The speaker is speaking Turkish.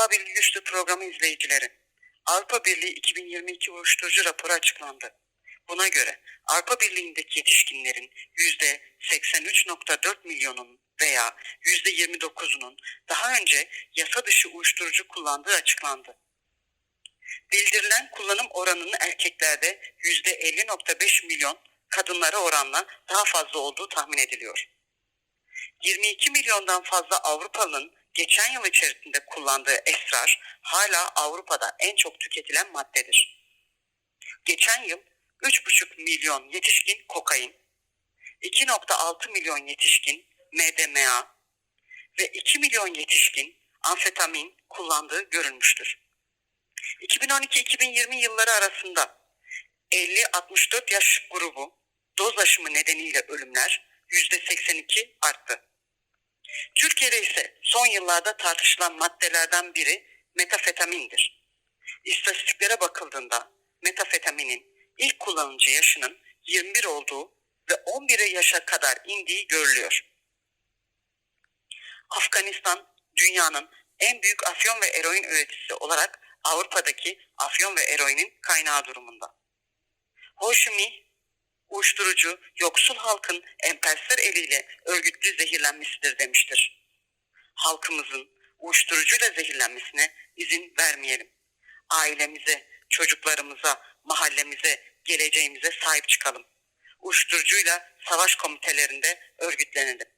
Merhaba Bilgi Güçlü programı izleyicileri. Avrupa Birliği 2022 uyuşturucu raporu açıklandı. Buna göre Avrupa Birliği'ndeki yetişkinlerin %83.4 milyonun veya %29'unun daha önce yasa dışı uyuşturucu kullandığı açıklandı. Bildirilen kullanım oranının erkeklerde %50.5 milyon, kadınlara oranla daha fazla olduğu tahmin ediliyor. 22 milyondan fazla Avrupalı'nın geçen yıl içerisinde kullandığı esrar hala Avrupa'da en çok tüketilen maddedir. Geçen yıl 3,5 milyon yetişkin kokain, 2,6 milyon yetişkin MDMA ve 2 milyon yetişkin amfetamin kullandığı görülmüştür. 2012-2020 yılları arasında 50-64 yaş grubu doz aşımı nedeniyle ölümler %82 arttı. Türkiye'de ise son yıllarda tartışılan maddelerden biri metafetamindir. İstatistiklere bakıldığında metafetaminin ilk kullanıcı yaşının 21 olduğu ve 11 yaşa kadar indiği görülüyor. Afganistan dünyanın en büyük afyon ve eroin üreticisi olarak Avrupa'daki afyon ve eroinin kaynağı durumunda. Hoşimi uyuşturucu yoksul halkın emperyalistler eliyle örgütlü zehirlenmesidir demiştir. Halkımızın uyuşturucuyla zehirlenmesine izin vermeyelim. Ailemize, çocuklarımıza, mahallemize, geleceğimize sahip çıkalım. Uyuşturucuyla savaş komitelerinde örgütlenelim.